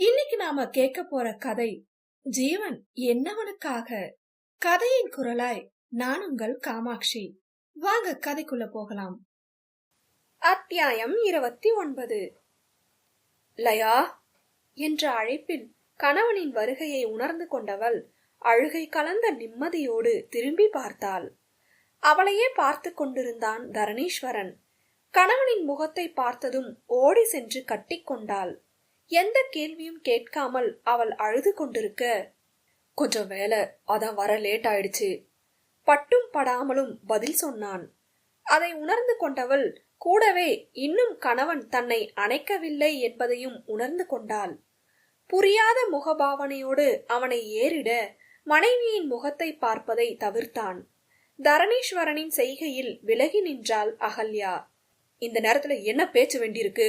இன்னைக்கு நாம கேட்க போற கதை ஜீவன் என்னவனுக்காக? கதையின் குரலாய் நான் உங்கள் காமாட்சி. வாங்க கதைக்குள்ள போகலாம். அத்தியாயம் இருபத்தி ஒன்பது. லயா என்ற அழைப்பில் கணவனின் வருகையை உணர்ந்து கொண்டவள் அழுகை கலந்த நிம்மதியோடு திரும்பி பார்த்தாள். அவளையே பார்த்து கொண்டிருந்தான் தரணீஸ்வரன். கணவனின் முகத்தை பார்த்ததும் ஓடி சென்று கட்டிக்கொண்டாள் எந்த கேள்வியும் கேட்காமல் அவள் அழுது கொண்டிருக்க. கொஞ்சம் வேலை அதான் வர லேட் ஆயிடுச்சு. பட்டும் படாமலும் பதில் சொன்னான். அதை உணர்ந்து கொண்டவள் கூடவே இன்னும் கணவன் தன்னை அணைக்கவில்லை என்பதையும் உணர்ந்து கொண்டாள். புரியாத முகபாவனையோடு அவனை ஏறிட மனைவியின் முகத்தை பார்ப்பதை தவிர்த்தான். தரணீஸ்வரனின் செய்கையில் விலகி நின்றாள் அகல்யா. இந்த நேரத்துல என்ன பேச்சு வேண்டியிருக்கு?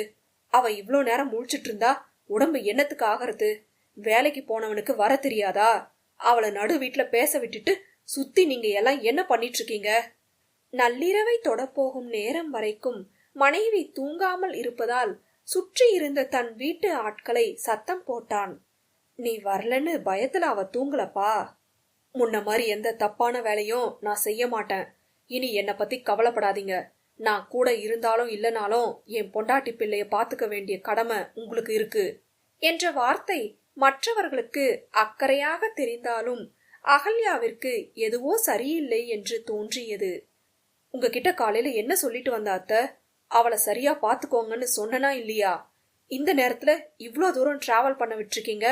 அவ இவ்ளோ நேரம் முழிச்சிட்டு இருந்தா? உடம்பு என்னத்துக்கு ஆகிறது? வேலைக்கு போனவனுக்கு வர தெரியாதா? அவளை நடு வீட்டுல பேச விட்டுட்டு சுத்தி நீங்க எல்லாம் என்ன பண்ணிட்டு இருக்கீங்க நள்ளிரவை தொடப்போகும் நேரம் வரைக்கும் மனைவி தூங்காமல் இருப்பதால் சுற்றி இருந்த தன் வீட்டு ஆட்களை சத்தம் போட்டான். நீ வரலன்னு பயத்துல அவ தூங்கலப்பா. முன்ன மாதிரி எந்த தப்பான வேலையும் நான் செய்ய மாட்டேன். இனி என்னை பத்தி கவலைப்படாதீங்க. நான் கூட இருந்தாலும் இல்லனாலும் என் பொண்டாட்டி பிள்ளைய பாத்துக்க வேண்டிய கடமை உங்களுக்கு இருக்கு என்ற வார்த்தை மற்றவர்களுக்கு அக்கறையாக தெரிந்தாலும் அகல்யாவிற்கு எதுவோ சரியில்லை என்று தோன்றியது. உங்ககிட்ட காலையில என்ன சொல்லிட்டு வந்த அத்த? அவளை சரியா பாத்துக்கோங்கன்னு சொன்னனா இல்லையா? இந்த நேரத்துல இவ்ளோ தூரம் டிராவல் பண்ண விட்டுருக்கீங்க?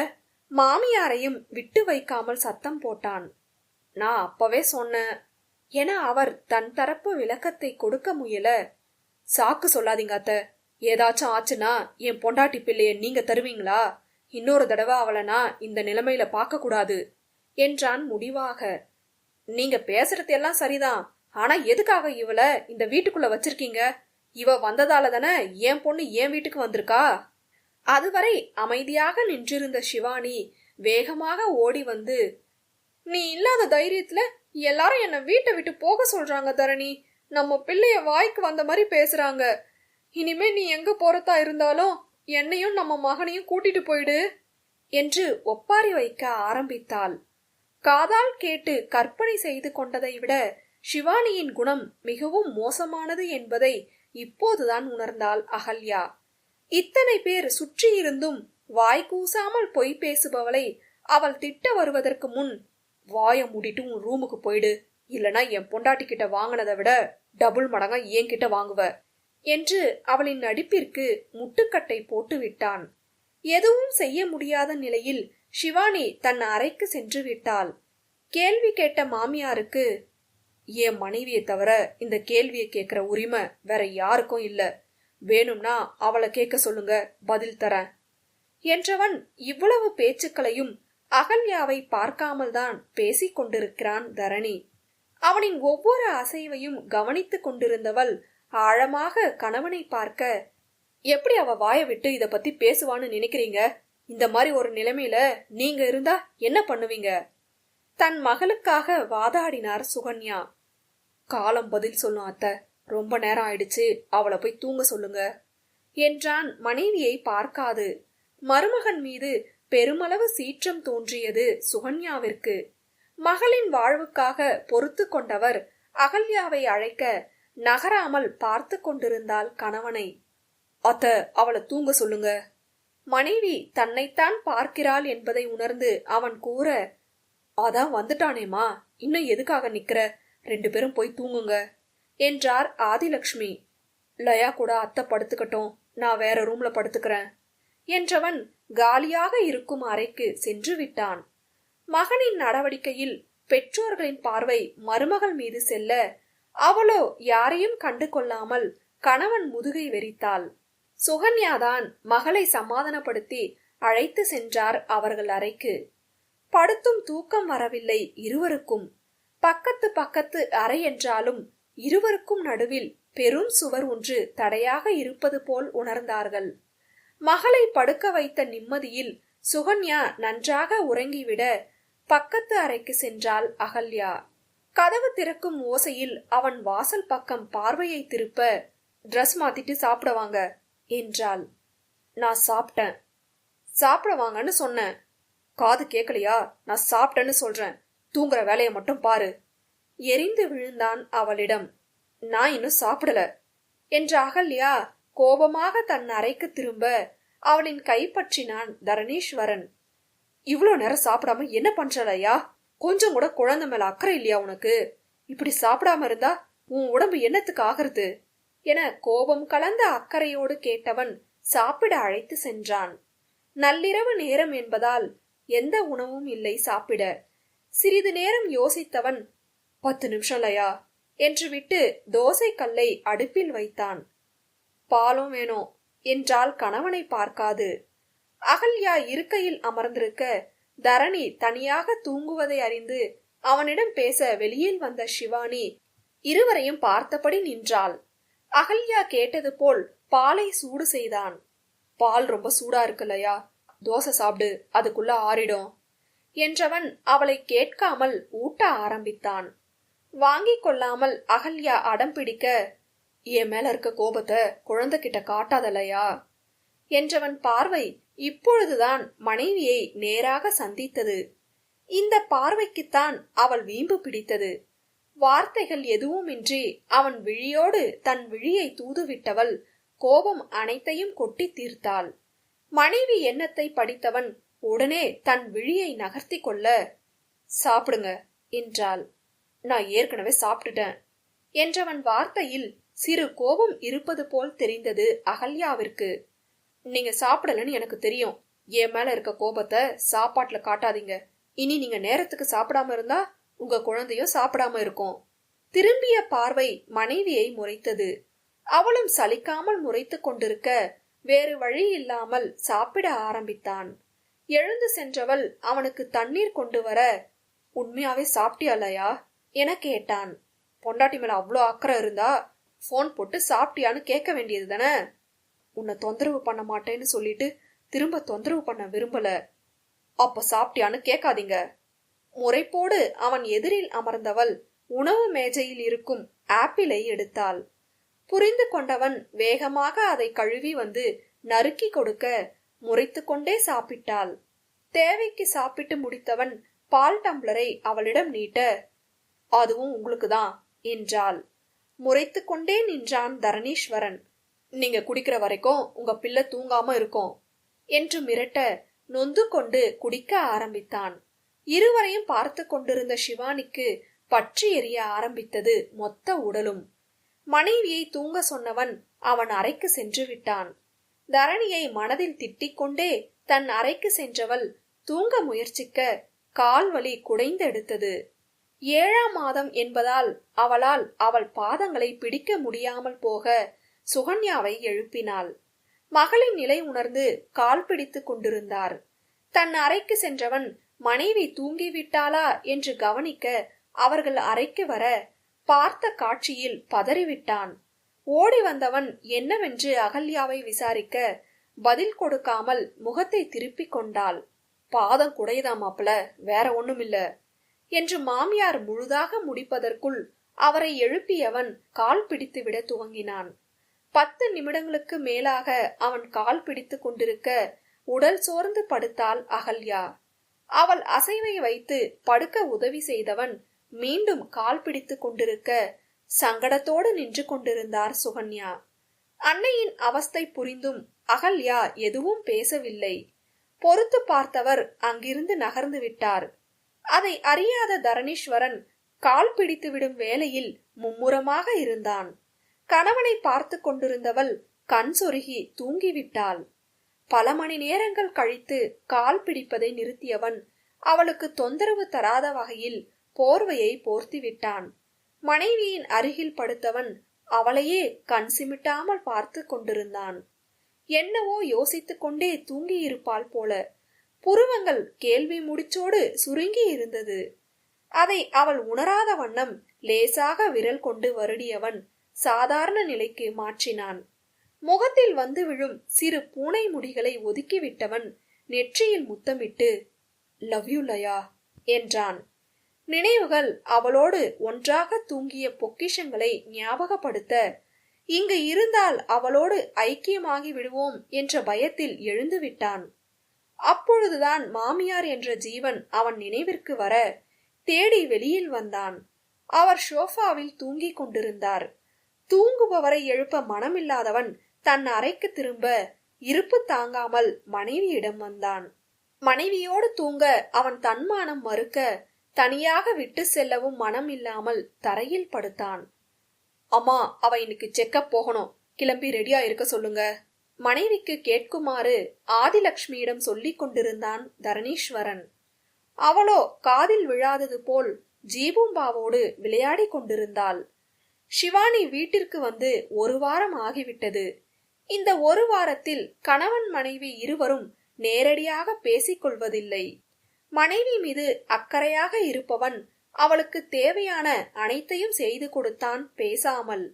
மாமியாரையும் விட்டு வைக்காமல் சத்தம் போட்டான். நான் அப்பவே சொன்னேன் என அவர் தன் தரப்பு விளக்கத்தை கொடுக்க முயல. சாக்கு சொல்லாதீங்க அத்த. ஏதாச்சும் ஆச்சுன்னா என் பொண்டாட்டி பிள்ளைய நீங்க தருவீங்களா? இன்னொரு தடவை அவளை நான் இந்த நிலைமையில பார்க்க கூடாது என்றான் முடிவாக. நீங்க பேசுறது எல்லாம் சரிதான் ஆனா எதுக்காக இவள இந்த வீட்டுக்குள்ள வச்சிருக்கீங்க? இவ வந்ததால தானே என் பொண்ணு என் வீட்டுக்கு வந்திருக்கா? அதுவரை அமைதியாக நின்றிருந்த சிவானி வேகமாக ஓடி வந்து நீ இல்லாத தைரியத்துல எல்லாரும் என்னை வீட்டை விட்டு போக சொல்றாங்க தரணி. நம்ம பிள்ளைய வாய்க்கு வந்த மாதிரி பேசுறாங்க. இனிமே நீ எங்க போறதா இருந்தாலும் என்னையும் நம்ம மகனையும் கூட்டிட்டு போயிடு என்று ஒப்பாரி வைக்க ஆரம்பித்தாள். காதால் கேட்டு கற்பனை செய்து கொண்டதை விட சிவானியின் குணம் மிகவும் மோசமானது என்பதை இப்போதுதான் உணர்ந்தாள் அகல்யா. இத்தனை பேர் சுற்றியிருந்தும் வாய் கூசாமல் பொய் பேசுபவளை அவள் திட்ட வருவதற்கு முன் வாயை மூடிட்டு உன் ரூமுக்கு போயிடு. இல்லனா என் பொண்டாட்டி கிட்ட வாங்கினதை விட டபுள் மடங்கா என்கிட்ட வாங்குவ. என்று அவளின் நடிப்பிற்கு முட்டுக்கட்டை போட்டு விட்டான். எதுவும் செய்ய முடியாத நிலையில் சிவானி தன் அறைக்கு சென்று விட்டாள். கேள்வி கேட்ட மாமியாருக்கு என் மனைவியை தவிர இந்த கேள்வியை கேட்கிற உரிமை வேற யாருக்கும் இல்ல. வேணும்னா அவளை கேட்க சொல்லுங்க பதில் தரேன். என்றவன் இவ்வளவு பேச்சுக்களையும் அகல்யாவை பார்க்காமல் தான் பேசிக் கொண்டிருக்கிறான் தரணி. அவனின் ஒவ்வொரு அசைவையும் கவனித்துக் கொண்டிருந்தவள் ஆழமாக கணவனை பார்க்க எப்படி அவ வாய விட்டு இத பத்தி பேசுவான்னு நினைக்கிறீங்க? இந்த மாதிரி ஒரு நிலைமையில நீங்க இருந்தா என்ன பண்ணுவீங்க? தன் மகளுக்காக வாதாடினார் சுகன்யா. காலம் பதில் சொல்லும் அத்த. ரொம்ப நேரம் ஆயிடுச்சு. அவளை போய் தூங்க சொல்லுங்க. என்றான் மனைவியை பார்க்காது. மருமகன் மீது பெருமளவு சீற்றம் தோன்றியது சுகன்யாவிற்கு. மகளின் வாழ்வுக்காக பொறுத்து கொண்டவர் அகல்யாவை அழைக்க நகராமல் பார்த்து கொண்டிருந்தாள் கணவனை. அத்த அவளை தூங்க சொல்லுங்க. மனைவி தன்னைத்தான் பார்க்கிறாள் என்பதை உணர்ந்து அவன் கூற அதான் வந்துட்டானேமா இன்னும் எதுக்காக நிக்கிற? ரெண்டு பேரும் போய் தூங்குங்க என்றார் ஆதிலக்ஷ்மி. லயா கூட அத்தை படுத்துக்கட்டும் நான் வேற ரூம்ல படுத்துக்கிறேன் என்றவன் காலியாக இருக்கும் அறைக்கு சென்று விட்டான். மகனின் நடவடிக்கையில் பெற்றோர்களின் பார்வை மருமகள் மீது செல்ல அவளோ யாரையும் கண்டு கொள்ளாமல் கணவன் முதுகை வெறித்தாள். சுகன்யாதான் மகளை சமாதானப்படுத்தி அழைத்து சென்றார் அவர்கள் அறைக்கு. படுத்தும் தூக்கம் வரவில்லை இருவருக்கும். பக்கத்து பக்கத்து அறை என்றாலும் இருவருக்கும் நடுவில் பெரும் சுவர் ஒன்று தடையாக இருப்பது போல் உணர்ந்தார்கள். மகளை படுக்க வைத்த நிம்மதியில் சுகன்யா நன்றாக உறங்கிவிட பக்கத்து அறைக்கு சென்றாள் அகல்யா. கதவு திறக்கும் ஓசையில் அவன் வாசல் பக்கம் பார்வையை திருப்ப ட்ரெஸ் மாத்திட்டு சாப்பிடுவாங்க என்றாள். நான் சாப்பிட்டேன். சாப்பிட வாங்கன்னு சொன்னேன் காது கேட்கலையா நான் சாப்பிட்டேன்னு சொல்றேன். தூங்குற வேலையை மட்டும் பாரு எரிந்து விழுந்தான் அவளிடம். நான் இன்னும் சாப்பிடல என்ற அகல்யா கோபமாக தன் அறைக்கு திரும்ப அவளின் கை பற்றினான் தரணீஸ்வரன். இவ்வளோ நேரம் சாப்பிடாம என்ன பண்றலையா கொஞ்சம் கூட குழந்தை மேல அக்கறை இல்லையா உனக்கு? இப்படி சாப்பிடாம இருந்தா உன் உடம்பு என்னத்துக்கு ஆகிறது? என கோபம் கலந்த அக்கறையோடு கேட்டவன் சாப்பிட அழைத்து சென்றான். நள்ளிரவு நேரம் என்பதால் எந்த உணவும் இல்லை சாப்பிட. சிறிது நேரம் யோசித்தவன் பத்து நிமிஷம் லயா என்று விட்டு தோசை கல்லை அடுப்பில் வைத்தான். பாலும் வேணும் என்றால் கணவனை பார்க்காது. அகல்யா இருக்கையில் அமர்ந்திருக்க தரணி தனியாக தூங்குவதை அறிந்து அவனிடம் பேச வெளியில் வந்த சிவானி இருவரையும் பார்த்தபடி நின்றாள். அகல்யா கேட்டது போல் பாலை சூடு செய்தான். பால் ரொம்ப சூடா இருக்குல்லையா? தோசை சாப்பிடு அதுக்குள்ள ஆறிடும் என்றவன் அவளை கேட்காமல் ஊட்ட ஆரம்பித்தான். வாங்கிக் கொள்ளாமல் அகல்யா அடம் பிடிக்க என் மேல இருக்க கோபத்தை குழந்தைகிட்ட காட்டாதலையா என்றவன் பார்வை இப்பொழுதுதான் மனைவியை நேராக சந்தித்தது. இந்த பார்வைக்குத்தான் அவள் வீம்பு பிடித்தது. வார்த்தைகள் எதுவுமின்றி அவன் விழியோடு தன் விழியை தூதுவிட்டவள் கோபம் அனைத்தையும் கொட்டி தீர்த்தாள். மனைவி எண்ணத்தை படித்தவன் உடனே தன் விழியை நகர்த்தி கொள்ள சாப்பிடுங்க என்றாள். நான் ஏற்கனவே சாப்பிட்டுட்டேன். என்றவன் வார்த்தையில் சிறு கோபம் இருப்பது போல் தெரிந்தது அகல்யாவிற்கு. நீங்க சாப்பிடலன்னு எனக்கு தெரியும். என் மேல இருக்க கோபத்தை சாப்பாட்டுல காட்டாதீங்க. இனி நீங்க நேரத்துக்கு சாப்பிடாம இருந்தா உங்க குழந்தையும் சாப்பிடாம இருக்கும். திரும்பிய பார்வை மனைவியை முறைத்தது. அவளும் சலிக்காமல் முறைத்து கொண்டிருக்க வேறு வழி இல்லாமல் சாப்பிட ஆரம்பித்தான். எழுந்து சென்றவள் அவனுக்கு தண்ணீர் கொண்டு வர உண்மையாவே சாப்பிட்டியாலயா என கேட்டான். பொண்டாட்டி மேல அவ்வளோ அக்கறை இருந்தா போன் போட்டு சாப்பிட்டியான்னு கேட்க வேண்டியது தானே? உன்னை தொந்தரவு பண்ண மாட்டேன்னு சொல்லிட்டு திரும்ப தொந்தரவு பண்ண விரும்பல. அப்ப சாப்பிட்டியான்னு கேட்காதீங்க. முறைப்போடு அவன் எதிரில் அமர்ந்தவள் உணவு மேஜையில் இருக்கும் ஆப்பிளை எடுத்தாள். புரிந்து கொண்டவன் வேகமாக அதை கழுவி வந்து நறுக்கி கொடுக்க முறைத்து கொண்டே சாப்பிட்டாள். தேவைக்கு சாப்பிட்டு முடித்தவன் பால் டம்ளரை அவளிடம் நீட்ட அதுவும் உங்களுக்கு தான் என்றாள். முறைத்து கொண்டே நின்றான் தரணீஸ்வரன். நீங்க குடிக்கிற வரைக்கும் உங்க பிள்ளை தூங்காம இருக்கும் என்று மிரட்ட நொந்து கொண்டு குடிக்க ஆரம்பித்தான். இருவரையும் பார்த்து கொண்டிருந்த சிவானிக்கு பற்றி எரிய ஆரம்பித்தது மொத்த உடலும். மனைவியை தூங்க சொன்னவன் அவன் அறைக்கு சென்று விட்டான். தரணியை மனதில் திட்டிக் கொண்டே தன் அறைக்கு சென்றவள் தூங்க முயற்சிக்க கால் வலி குடைந்தெடுத்தது ஏழாம் மாதம் என்பதால் அவளால் அவள் பாதங்களை பிடிக்க முடியாமல் போக சுகன்யாவை எழுப்பினாள். மகளின் நிலை உணர்ந்து கால் பிடித்துக் கொண்டிருந்தார். தன் அறைக்கு சென்றவன் மனைவி தூங்கிவிட்டாளா? என்று கவனிக்க அவர்கள் அறைக்கு வர பார்த்த காட்சியில் பதறிவிட்டான். ஓடி வந்தவன் என்னவென்று அகல்யாவை விசாரிக்க பதில் கொடுக்காமல் முகத்தை திருப்பிக் கொண்டாள். பாதம் குடையுதா மாப்பிள வேற ஒண்ணுமில்ல. என்று மாமியார் முழுதாக முடிப்பதற்குள் அவரை எழுப்பியவன் கால் பிடித்துவிட துவங்கினான். பத்து நிமிடங்களுக்கு மேலாக அவன் கால் பிடித்து கொண்டிருக்க உடல் சோர்ந்து படுத்தாள் அகல்யா. அவள் அசைவை வைத்து படுக்க உதவி செய்தவன் மீண்டும் கால் பிடித்து கொண்டிருக்க சங்கடத்தோடு நின்று கொண்டிருந்தார் சுகன்யா. அன்னையின் அவஸ்தை புரிந்தும் அகல்யா எதுவும் பேசவில்லை. பொறுத்து பார்த்தவர் அங்கிருந்து நகர்ந்து விட்டார். அதை அறியாத தரணீஸ்வரன் கால் பிடித்துவிடும் வேலையில் மும்முரமாக இருந்தான். கணவனை பார்த்து கொண்டிருந்தவள் கண் சொருகி தூங்கிவிட்டாள். பல மணி நேரங்கள் கழித்து கால் பிடிப்பதை நிறுத்தியவன் அவளுக்கு தொந்தரவு தராத வகையில் போர்வையை போர்த்திவிட்டான். மனைவியின் அருகில் படுத்தவன் அவளையே கண் சிமிட்டாமல் பார்த்து கொண்டிருந்தான். என்னவோ யோசித்துக் கொண்டே தூங்கியிருப்பாள் போல புருவங்கள் கேள்வி முடிச்சோடு சுருங்கி இருந்தது. அதை அவள் உணராத வண்ணம் லேசாக விரல் கொண்டு வருடியவன் சாதாரண நிலைக்கு மாற்றினான். முகத்தில் வந்து விழும் சிறு பூனை முடிகளை ஒதுக்கிவிட்டவன் நெற்றியில் முத்தமிட்டு லவ் யூ லயா என்றான். நினைவுகள் அவளோடு ஒன்றாக தூங்கிய பொக்கிஷங்களை ஞாபகப்படுத்த இங்கு இருந்தால் அவளோடு ஐக்கியமாகி விடுவோம் என்ற பயத்தில் எழுந்து விட்டான் அப்பொழுதுதான் மாமியார் என்ற ஜீவன் அவன் நினைவிற்கு வர தேடி வெளியில் வந்தான். அவர் ஷோஃபாவில் தூங்கிக் கொண்டிருந்தார். தூங்குபவரை எழுப்ப மனமில்லாதவன் தன் அறைக்கு திரும்ப இருப்பு தாங்காமல் மனைவியிடம் வந்தான். மனைவியோடு தூங்க அவன் தன்மானம் மறுக்க தனியாக விட்டு செல்லவும் மனம் இல்லாமல் தரையில் படுத்தான். அம்மா அவ இன்னைக்கு செக்கப் போகணும். கிளம்பி ரெடியா இருக்க சொல்லுங்க. மனைவிக்கு கேட்குமாறு ஆதிலக்ஷ்மியிடம் சொல்லிக் கொண்டிருந்தான் தரணீஸ்வரன். அவளோ காதில் விழாதது போல் ஜீபூம்பாவோடு விளையாடி கொண்டிருந்தாள். சிவானி வீட்டிற்கு வந்து ஒரு வாரம் ஆகிவிட்டது. இந்த ஒரு வாரத்தில் கணவன் மனைவி இருவரும் நேரடியாக பேசிக் கொள்வதில்லை. மனைவி மீது அக்கறையாக இருப்பவன் அவளுக்கு தேவையான அனைத்தையும் செய்து கொடுத்தான் பேசாமல்.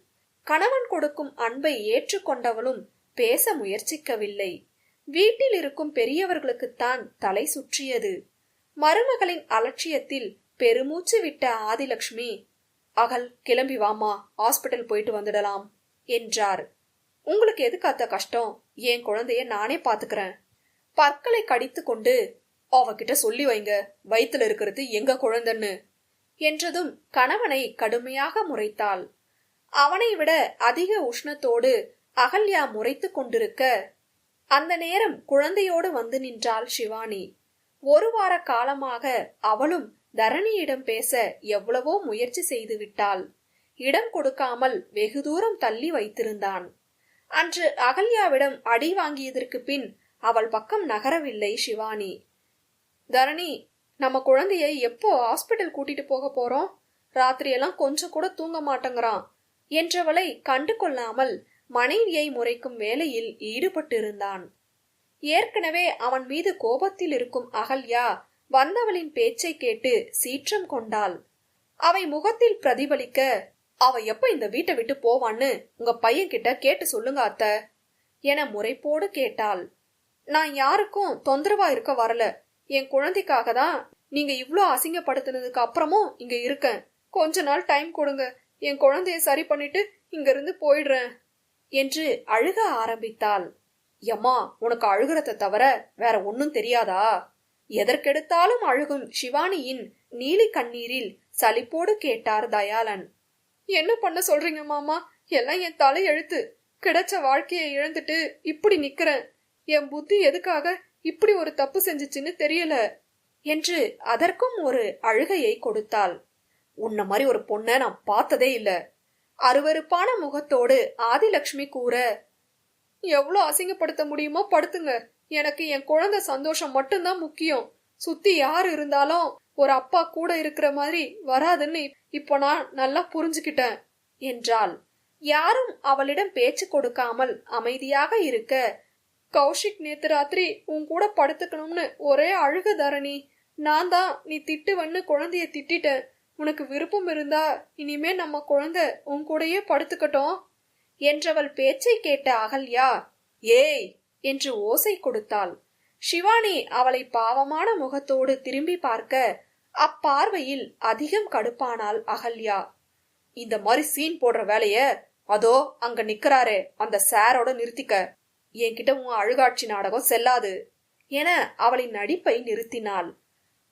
கணவன் கொடுக்கும் அன்பை ஏற்றுக்கொண்டவளும் பேச முயற்சிக்கவில்லை. வீட்டில் இருக்கும் பெரியவர்களுக்குத்தான் தலை சுற்றியது. மருமகளின் அலட்சியத்தில் பெருமூச்சு விட்ட ஆதிலக்ஷ்மி அகல் கிளம்பி வாமா ஹாஸ்பிட்டல் போயிட்டு வந்துடலாம் என்றார். உங்களுக்கு எதுக்கு அத்த கஷ்டம்? என் குழந்தைய நானே பாத்துக்கிறேன். பற்களை கடித்து கொண்டு அவகிட்ட சொல்லி வைங்க வயித்துல இருக்கிறது எங்க குழந்தைன்னு என்றதும் கணவனை கடுமையாக முறைத்தாள். அவனை விட அதிக உஷ்ணத்தோடு அகல்யா முறைத்து கொண்டிருக்க அந்த நேரம் குழந்தையோடு வந்து நின்றாள் சிவானி ஒரு வார காலமாக அவளும் தரணியிடம் பேச எவ்வளவோ முயற்சி செய்து விட்டாள். இடம் கொடுக்காமல் வெகு தூரம் தள்ளி வைத்திருந்தான். அன்று அகல்யாவிடம் அடி வாங்கியதற்கு பின் அவள் பக்கம் நகரவில்லை சிவானி தரணி நம்ம குழந்தையை எப்போ ஹாஸ்பிட்டல் கூட்டிட்டு போக போறோம்? ராத்திரியெல்லாம் கொஞ்சம் கூட தூங்க மாட்டேங்கிறான் என்றவளை கண்டு கொள்ளாமல் மனைவியை முறைக்கும் வேலையில் ஈடுபட்டிருந்தான். ஏற்கனவே அவன் மீது கோபத்தில் இருக்கும் அகல்யா வந்தவளின் பேச்சை கேட்டு சீற்றம் கொண்டாள். அவை முகத்தில் பிரதிபலிக்க அவ எப்ப இந்த வீட்டை விட்டு போவான்னு உங்க பையன் கிட்ட கேட்டு சொல்லுங்க அத்த என முறைப்போடு கேட்டாள். நான் யாருக்கும் தொந்தரவா இருக்க வரல. என் குழந்தைக்காக தான் நீங்க இவ்ளோ அசிங்கப்படுத்தினதுக்கு அப்புறமும் இங்க இருக்கேன். கொஞ்ச நாள் டைம் கொடுங்க. என் குழந்தைய சரி பண்ணிட்டு இங்க இருந்து போயிடுறேன். என்று அழுக ஆரம்பித்தாள். எம்மா உனக்கு அழுகிறத தவிர வேற ஒன்னும் தெரியாதா? எதற்கெடுத்தாலும் அழுகும் சிவானியின் நீலி கண்ணீரில் சலிப்போடு கேட்டார் தயாளன். என்ன பண்ண சொல்றீங்க மாமா? எல்லாம் என் தலை எழுத்து கிடைச்ச வாழ்க்கையை இழந்துட்டு இப்படி நிக்கிறேன். என் புத்தி எதுக்காக இப்படி ஒரு தப்பு செஞ்சுச்சுன்னு தெரியல என்று அதற்கும் ஒரு அழுகையை கொடுத்தாள். உன்ன மாதிரி ஒரு பொண்ண நான் பார்த்ததே இல்லை. அருவருப்பான முகத்தோடு ஆதிலக்ஷ்மி கூற எவ்வளோ அசிங்கப்படுத்த முடியுமோ படுத்துங்க. எனக்கு என் குழந்தை சந்தோஷம் மட்டும்தான் முக்கியம். சுத்தி யார் இருந்தாலும் ஒரு அப்பா கூட இருக்கிற மாதிரி வராதுன்னு இப்போ நான் நல்லா புரிஞ்சுக்கிட்டேன் என்றாள். யாரும் அவளிடம் பேச்சு கொடுக்காமல் அமைதியாக இருக்க கௌஷிக் நேத்து ராத்திரி உன் கூட படுத்துக்கணும்னு ஒரே அழுக தரணி. நான் தான் நீ திட்டுவன்னு குழந்தைய திட்டிட்டேன். உனக்கு விருப்பம் இருந்தா இனிமே நம்ம குழந்தை உன் கூடயே படுத்துக்கட்டும் என்றவள் பேச்சை கேட்ட அகல்யா ஏய் என்று ஓசை கொடுத்தாள். சிவானி அவளை பாவமான முகத்தோடு திரும்பி பார்க்க அப்பார்வையில் அதிகம் கடுப்பானாள் அகல்யா. இந்த மாதிரி சீன் போடுற வேலைய அதோ அங்க நிக்கிறாரே அந்த சாரோட நிறுத்திக்க. என்கிட்ட உன் அழுகாட்சி நாடகம் செல்லாது என அவளின் நடிப்பை நிறுத்தினாள்.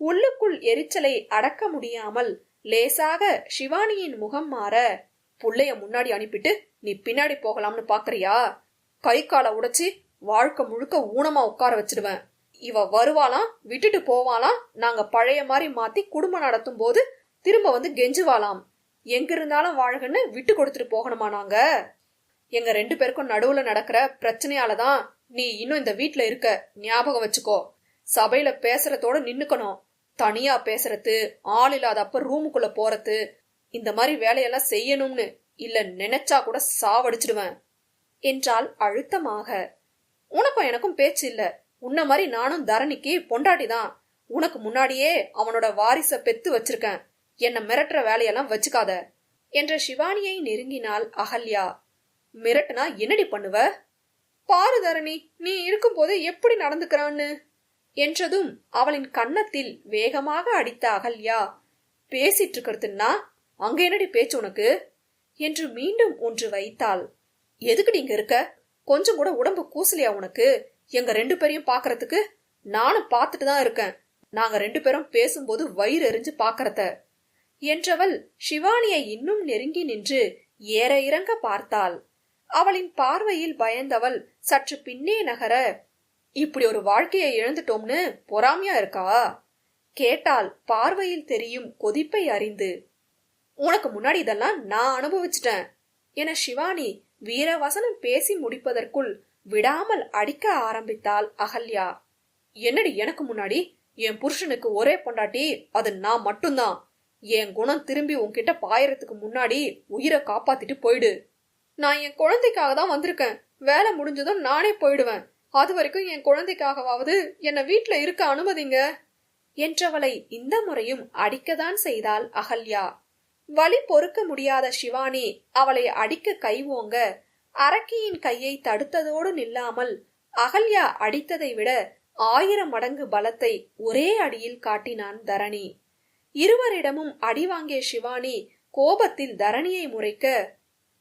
உள்ளுக்குள் எரிச்சலை அடக்க முடியாமல் லேசாக சிவானியின் முகம் மாற புள்ளைய முன்னாடி அனுப்பிட்டு நீ பின்னாடி போகலாம்னு பாக்குறியா? கை காலை உடைச்சி வாழ்க்கை முழுக்க ஊனமா உட்கார வச்சிடுவேன் இவ வருவாளாம் விட்டுட்டு போவாளாம் நாங்க பழைய மாதிரி மாத்தி குடும்பம் நடத்தும் போது திரும்ப வந்து கெஞ்சுவாளாம். எங்க இருந்தாலும் வாழ்கன்னு விட்டு கொடுத்துட்டு போகணுமா நாங்க? எங்க ரெண்டு பேருக்கும் நடுவுல நடக்கிற பிரச்சனையால தான் நீ இன்னும் இந்த வீட்ல இருக்க. ஞாபகம் வச்சுக்கோ. சபையில பேசுறதோட நின்னுக்கணும். தனியா பேசுறது ஆள் இல்லாதப்ப ரூமுக்குள்ள போறது இந்த மாதிரி வேலையெல்லாம் செய்யணும்னு இல்ல நினைச்சா கூட சாவடிச்சிடுவேன் என்றால் அழுத்தமாக. உனக்கும் எனக்கும் பேச்சு இல்ல. உன்ன மாதிரி நானும் தரணிக்கு பொண்டாட்டி தான் உனக்கு முன்னாடியே அவனோட வாரிச பெத்து வச்சிருக்கேன். என்ன மிரட்டுற வேலையெல்லாம் வச்சுக்காத என்ற சிவானியை நெருங்கினாள் அகல்யா. மிரட்டுனா என்னடி பண்ணுவ? பாரு தரணி நீ இருக்கும்போது எப்படி நடந்துக்கிறான்னு? என்றதும் அவளின் கன்னத்தில் வேகமாக அடித்த அகல்யா பேசிட்டு இருக்கிறதுன்னா அங்க என்னடி பேச்சு உனக்கு? என்று மீண்டும் ஒன்று வைத்தாள். எதுக்கு நீங்க இருக்க? கொஞ்சம் கூட உடம்பு கூசலையா உனக்கு? எங்க ரெண்டு பேரையும் பாக்குறதுக்கு நானும் பார்த்துட்டு தான் இருக்கேன். நாங்க ரெண்டு பேரும் பேசும்போது வயிறு எரிஞ்சு பாக்கறத. என்றவள் சிவானியை இன்னும் நெருங்கி நின்று ஏற இறங்க பார்த்தாள். அவளின் பார்வையில் பயந்தவள் சற்று பின்னே நகர இப்படி ஒரு வாழ்க்கையை இழந்துட்டோம்னு பொறாமையா இருக்கா? கேட்டால் பார்வையில் தெரியும் கொதிப்பை அறிந்து உனக்கு முன்னாடி இதெல்லாம் நான் அனுபவிச்சிட்டேன் என சிவானி வீரவசனம் பேசி முடிப்பதற்குள் விடாமல் அடிக்க ஆரம்பித்தாள் அகல்யா. என்னடி எனக்கு முன்னாடி? என் புருஷனுக்கு ஒரே பொண்டாட்டி அது நான் மட்டும்தான். என் குணம் திரும்பி உன்கிட்ட பாயறதுக்கு முன்னாடி உயிரை காப்பாத்திட்டு போயிடு. நான் என் குழந்தைக்காக தான் வந்திருக்கேன். வேலை முடிஞ்சதும் நானே போயிடுவேன். அது வரைக்கும் என் குழந்தைக்காகவாவது என்னை வீட்டில் இருக்க அனுமதிங்க என்றவளை இந்த முறையும் அடிக்கதான் செய்தாள் அகல்யா. வலி பொறுக்க முடியாத சிவானி அவளை அடிக்க கை ஓங்க அரக்கியின் கையை தடுத்ததோடு நில்லாமல் அகல்யா அடித்ததை விட ஆயிரம் மடங்கு பலத்தை ஒரே அடியில் காட்டினான் தரணி. இருவரிடமும் அடி வாங்கிய சிவானி கோபத்தில் தரணியை முறைக்க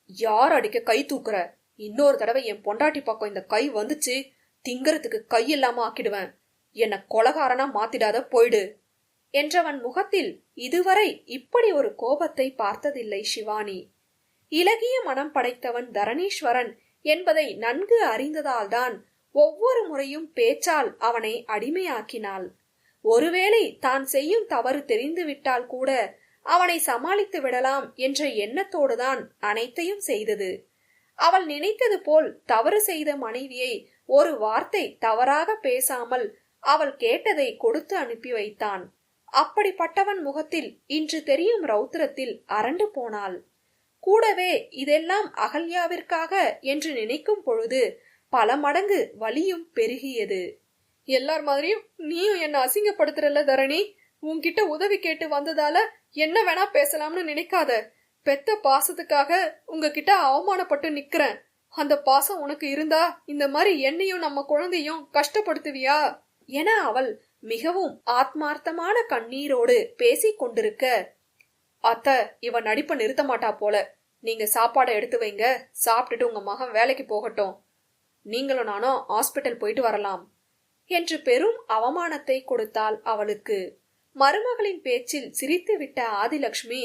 யார் அடிக்க கை தூக்குற? இன்னொரு தடவை என் பொண்டாட்டி பக்கம் இந்த கை வந்துச்சு திங்கறதுக்கு கையில்லாம ஆக்கிடுவேன். என்ன கொலகாரனா மாத்திடாத போயிடு. என்றவன் முகத்தில் இதுவரை இப்படி ஒரு கோபத்தை பார்த்ததில்லை சிவானி. இலகிய மனம் படைத்தவன் தரணீஸ்வரன் என்பதை நன்கு அறிந்ததால்தான் ஒவ்வொரு முறையும் பேச்சால் அவனை அடிமையாக்கினாள். ஒருவேளை தான் செய்யும் தவறு தெரிந்துவிட்டால் கூட அவனை சமாளித்து விடலாம் என்ற எண்ணத்தோடுதான் அனைத்தையும் செய்தது. அவள் நினைத்தது போல் தவறு செய்த மனைவியை ஒரு வார்த்தை தவறாக பேசாமல் அவள் கேட்டதை கொடுத்து அனுப்பி வைத்தான். அப்படிப்பட்டவன் முகத்தில் இன்று தெரியும் ரௌத்திரத்தில் அரண்டு போனாள். கூடவே இதெல்லாம் அகல்யாவிற்காக என்று நினைக்கும் பொழுது பல மடங்கு வலியும் பெருகியது. எல்லார் மாதிரியும் நீயும் என்ன அசிங்கப்படுத்துறல தரணி. உன்கிட்ட உதவி கேட்டு வந்ததால என்ன வேணா பேசலாம்னு நினைக்காத. பெத்த பாசத்துக்காக உங்ககிட்ட அவமானப்பட்டு நிக்கிறேன். அந்த பாசம் உனக்கு இருந்தா இந்த மாதிரி என்னையும் நம்ம குழந்தையும் கஷ்டப்படுத்துவியா? என அவள் மிகவும் ஆத்மார்த்தமான கண்ணீரோடு பேசிக் கொண்டிருக்க அத்த இவன் நடிப்ப நிறுத்த மாட்டா போல. நீங்க சாப்பாடை எடுத்து வைங்க. சாப்பிட்டுட்டு உங்க மகன் வேலைக்கு போகட்டும். நீங்களும் நானும் ஹாஸ்பிட்டல் போயிட்டு வரலாம் என்று பெரும் அவமானத்தை கொடுத்தாள் அவளுக்கு. மருமகளின் பேச்சில் சிரித்து விட்ட ஆதிலக்ஷ்மி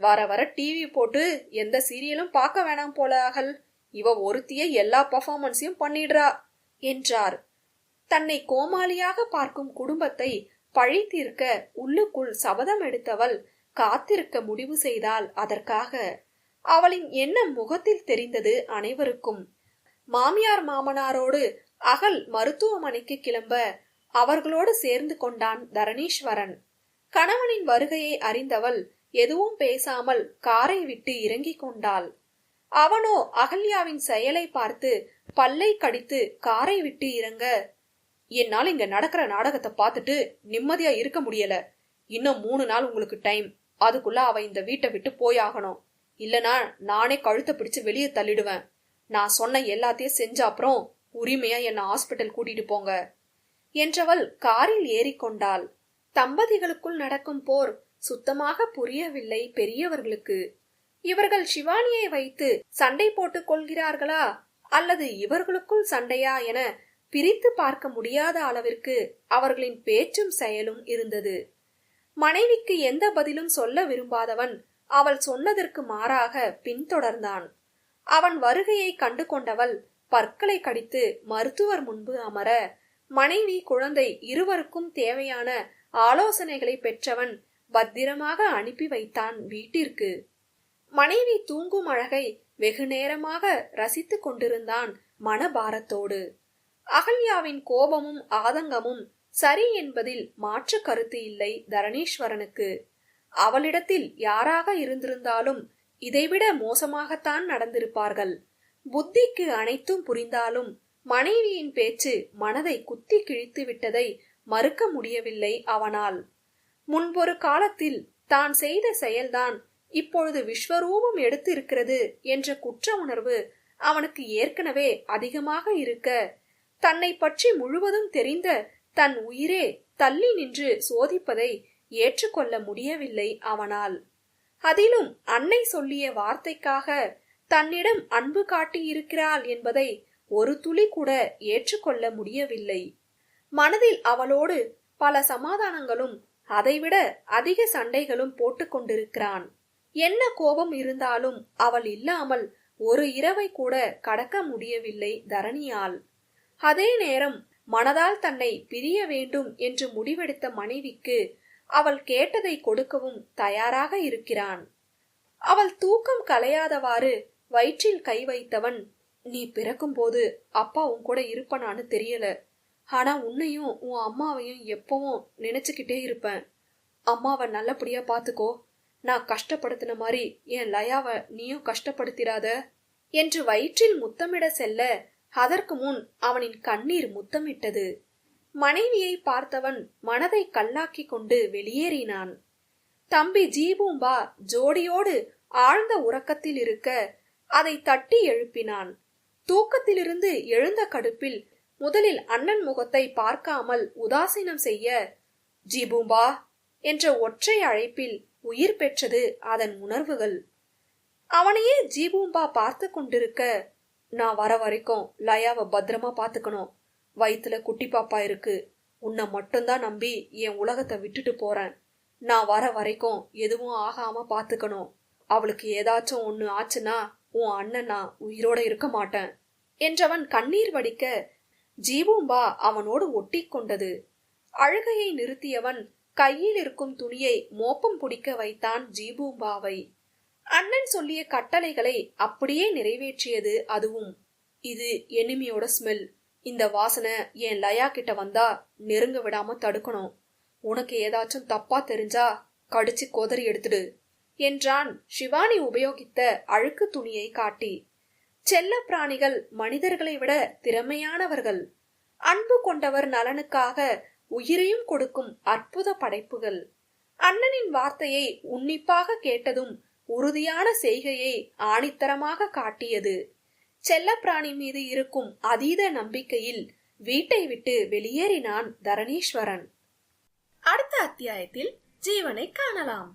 வர வர டிவி போட்டு எந்த சீரியலும் பார்க்க வேணாம் போல அகல். இவ ஒருத்திய எல்லா பர்ஃபார்மன்ஸையும் பண்ணிடுறா என்றார். தன்னை கோமாளியாக பார்க்கும் குடும்பத்தை பழி தீர்க்க உள்ளுக்குள் சபதம் எடுத்தவள் காத்திருக்க முடிவு செய்தால் அதற்காக அவளின் எண்ணம் முகத்தில் தெரிந்தது அனைவருக்கும். மாமியார் மாமனாரோடு அகல் மருத்துவமனைக்கு கிளம்ப அவர்களோடு சேர்ந்து கொண்டான் தரணீஸ்வரன். கணவனின் வருகையை அறிந்தவள் எதுவும் பேசாமல் காரை விட்டு இறங்கிக் கொண்டாள். அவனோ அகல்யாவின் செயலை பார்த்து பல்லை கடித்து காரை விட்டு இறங்க. என்னால் இங்க நடக்கிற நாடகத்தை பார்த்துட்டு நிம்மதியா இருக்க முடியல. இன்னும் மூணு நாள் உங்களுக்கு டைம். அதுக்குள்ள அவ இந்த வீட்டை விட்டு போயாகணும். இல்லனா நானே கழுத்தை பிடிச்சு வெளியே தள்ளிடுவேன். நான் சொன்ன எல்லாத்தையும் செஞ்ச அப்புறம் உரிமையா என்ன ஹாஸ்பிட்டல் கூட்டிட்டு போங்க என்றவள் காரில் ஏறிக்கொண்டாள். தம்பதிகளுக்குள் நடக்கும் போர் சுத்தமாக புரியவில்லை பெரியவர்களுக்கு. இவர்கள் சிவானியை வைத்து சண்டை போட்டுக் கொள்கிறார்களா? அல்லது இவர்களுக்குள் சண்டையா என பிரித்து பார்க்க முடியாத அளவிற்கு அவர்களின் பேச்சும் செயலும் இருந்தது. மனைவிக்கு எந்த பதிலும் சொல்ல விரும்பாதவன் அவள் சொன்னதற்கு மாறாக பின்தொடர்ந்தான். அவன் வருகையை கண்டு கொண்டவள் பற்களை கடித்து மருத்துவர் முன்பு அமர மனைவி குழந்தை இருவருக்கும் தேவையான ஆலோசனைகளை பெற்றவன் பத்திரமாக அனுப்பி வைத்தான் வீட்டிற்கு. மனைவி தூங்கும் அழகை வெகு நேரமாக ரசித்துக் கொண்டிருந்தான் மனபாரத்தோடு. அகல்யாவின் கோபமும் ஆதங்கமும் சரி என்பதில் மாற்று கருத்து இல்லை தரணீஸ்வரனுக்கு. அவளிடத்தில் யாராக இருந்திருந்தாலும் இதைவிட மோசமாகத்தான் நடந்திருப்பார்கள். புத்திக்கு அனைத்தும் புரிந்தாலும் மனைவியின் பேச்சு மனதை குத்தி கிழித்து விட்டதை மறுக்க முடியவில்லை அவனால். முன்பொரு காலத்தில் தான் செய்த செயல்தான் இப்பொழுது விஸ்வரூபம் எடுத்து இருக்கிறது என்ற குற்ற உணர்வு அவனுக்கு ஏற்கனவே அதிகமாக இருக்க தன்னை பற்றி முழுவதும் தெரிந்த தன் உயிரே தள்ளி நின்று சோதிப்பதை ஏற்றுக்கொள்ள முடியவில்லை அவனால். அதிலும் அன்னை சொல்லிய வார்த்தைக்காக தன்னிடம் அன்பு காட்டியிருக்கிறாள் என்பதை ஒரு துளி கூட ஏற்றுக்கொள்ள முடியவில்லை. மனதில் அவளோடு பல சமாதானங்களும் அதைவிட அதிக சண்டைகளும் போட்டுக்கொண்டிருக்கிறான். என்ன கோபம் இருந்தாலும் அவள் இல்லாமல் ஒரு இரவை கூட கடக்க முடியவில்லை தரணியால். அதே நேரம் மனதால் தன்னை பிரிய வேண்டும் என்று முடிவெடுத்த மனைவிக்கு அவள் கேட்டதை கொடுக்கவும் தயாராக இருக்கிறான். அவள் தூக்கம் கலையாதவாறு வயிற்றில் கை வைத்தவன் நீ பிறக்கும்போது அப்பா உன் கூட இருப்பனான்னு தெரியல. ஆனா உன்னையும் உன் அம்மாவையும் எப்பவும் நினைச்சுக்கிட்டே இருப்பேன். அம்மாவை நல்லபடியா பாத்துக்கோ. நான் கஷ்டப்படுத்தின மாதிரி என் லயாவை நீயும் கஷ்டப்படுத்திராத என்று வயிற்றில் முத்தமிட செல்ல அதற்கு முன் அவனின் கண்ணீர் முத்தமிட்டது. மனைவியை பார்த்தவன் மனதை கல்லாக்கி கொண்டு வெளியேறினான். தம்பி ஜீபூம்பா ஜோடியோடு ஆழ்ந்த உறக்கத்தில் இருக்க அதை தட்டி எழுப்பினான். தூக்கத்திலிருந்து எழுந்த கடுப்பில் முதலில் அண்ணன் முகத்தை பார்க்காமல் உதாசீனம் செய்ய ஜீபூம்பா என்ற ஒற்றை அழைப்பில் உயிர் பெற்றது அதன் உணர்வுகள். அவனையே ஜீபூம்பா பார்த்து கொண்டிருக்க நான் வர வரைக்கும் லயாவை பத்திரமா பாத்துக்கணும் வயிற்றுல குட்டி பாப்பா இருக்கு. உன்னை மட்டும்தான் நம்பி என் உலகத்தை விட்டுட்டு போறேன். நான் வர வரைக்கும் எதுவும் ஆகாம பாத்துக்கணும் அவளுக்கு ஏதாச்சும் ஒண்ணு ஆச்சுன்னா உன் அண்ணன் நான் உயிரோட இருக்க மாட்டேன். என்றவன் கண்ணீர் வடிக்க ஜீபூம்பா அவனோடு ஒட்டி கொண்டது. அழுகையை நிறுத்தியவன் கையில் இருக்கும் துணியை மோப்பம் பிடிக்க வைத்தான் ஜீபூம்பாவை. அண்ணன் சொல்லிய கட்டளைகளை அப்படியே நிறைவேற்றியது அதுவும். இது எனிமியோட ஸ்மெல் இந்த வாசனை என் லயா கிட்ட வந்தா நெருங்க விடாம தடுக்கணும். உனக்கு ஏதாச்சும் தப்பா தெரிஞ்சா கடிச்சு கொதறி எடுத்துடு என்றான் சிவானி உபயோகித்த அழுக்கு துணியை காட்டி. செல்ல பிராணிகள் மனிதர்களை விட திறமையானவர்கள். அன்பு கொண்டவர் நலனுக்காக உயிரையும் கொடுக்கும் அற்புத படைப்புகள். அண்ணனின் வார்த்தையை உன்னிப்பாக கேட்டதும் உறுதியான செய்கையை ஆணித்தரமாக காட்டியது. செல்லப்பிராணி மீது இருக்கும் அதீத நம்பிக்கையில் வீட்டை விட்டு வெளியேறினான் தரணீஸ்வரன். அடுத்த அத்தியாயத்தில் ஜீவனை காணலாம்.